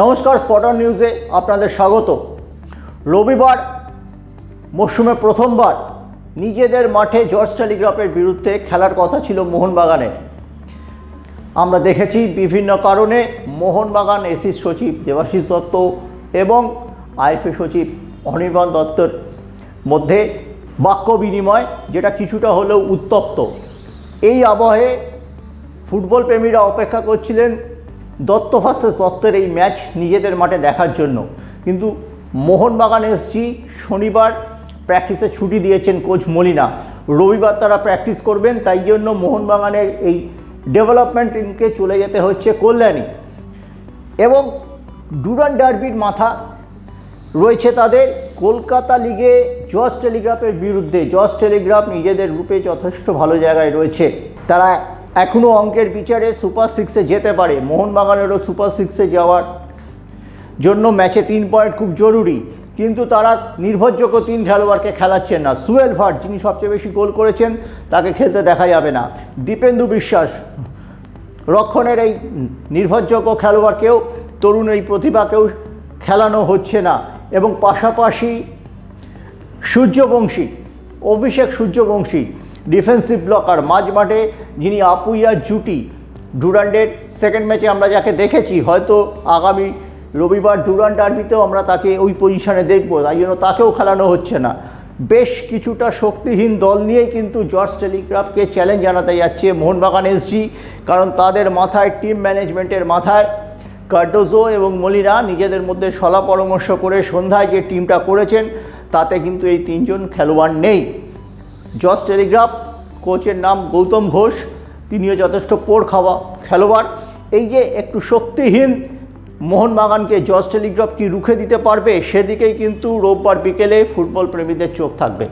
নমস্কার, স্পটন নিউজে আপনাদের স্বাগত। রবিবার, মরশুমে প্রথমবার নিজেদের মাঠে জর্জ টেলিগ্রাফের বিরুদ্ধে খেলার কথা ছিল মোহনবাগানের আমরা দেখেছি বিভিন্ন কারণে মোহনবাগান এসি সচিব দেবাশিস দত্ত এবং আইএফএ সচিব অনির্বাণ দত্তর মধ্যে বাক্য বিনিময় যেটা কিছুটা হলেও উত্তপ্ত। এই আবহে ফুটবল প্রেমীরা অপেক্ষা করছিলেন দত্ত ভার্সেস দত্তের এই ম্যাচ নিজেদের মাঠে দেখার জন্য। কিন্তু মোহনবাগান এসজি শনিবার প্র্যাকটিসে ছুটি দিয়েছেন কোচ মলিনা। রবিবার তারা প্র্যাকটিস করবেন, তাই জন্য মোহনবাগানের এই ডেভেলপমেন্ট টিমকে চলে যেতে হচ্ছে কল্যাণী। এবং ডুরান ডার্বির মাথা রয়েছে তাদের। কলকাতা লিগে জজ টেলিগ্রাফের বিরুদ্ধে, জজ টেলিগ্রাফ নিজেদের রূপে যথেষ্ট ভালো জায়গায় রয়েছে। তারা এখনও অঙ্কের বিচারে সুপার সিক্সে যেতে পারে। মোহনবাগানেরও সুপার সিক্সে যাওয়ার জন্য ম্যাচে তিন পয়েন্ট খুব জরুরি। কিন্তু তারা নির্ভরযোগ্য তিন খেলোয়াড়কে খেলাচ্ছেন না। সুয়েল ভাট, যিনি সবচেয়ে বেশি গোল করেছেন, তাকে খেলতে দেখা যাবে না। দীপেন্দু বিশ্বাস, রক্ষণের এই নির্ভরযোগ্য খেলোয়াড়কেও, তরুণ এই প্রতিভাকেও খেলানো হচ্ছে না। এবং পাশাপাশি সূর্যবংশী, অভিষেক সূর্যবংশী ডিফেন্সিভ ব্লকার। মাঝ মাঠে যিনি আপুইয়ার জুটি ডুরান্ডের সেকেন্ড ম্যাচে আমরা যাকে দেখেছি, হয়তো আগামী রবিবার ডুরান ডার্বিতেও আমরা তাকে ওই পজিশনে দেখব। তাই জন্য তাকেও খেলানো হচ্ছে না। বেশ কিছুটা শক্তিহীন দল নিয়েই কিন্তু জর্জ টেলিগ্রাফকে চ্যালেঞ্জ জানাতে যাচ্ছে মোহনবাগান এসজি কারণ তাদের মাথায় টিম ম্যানেজমেন্টের মাথায় কার্ডোজো এবং মলিনা নিজেদের মধ্যে সলা পরামর্শ করে সন্ধ্যায় যে টিমটা করেছেন, তাতে কিন্তু এই তিনজন খেলোয়াড় নেই। জস টেলিগ্রাফ, কোচের নাম গৌতম ঘোষ, তিনিও যথেষ্ট পোড় খাওয়া খেলোয়াড়। এই যে একটু শক্তিহীন মোহনবাগানকে জস টেলিগ্রাফ কি রুখে দিতে পারবে, সেদিকেই কিন্তু রোববার বিকেলে ফুটবল প্রেমীদের চোখ থাকবে।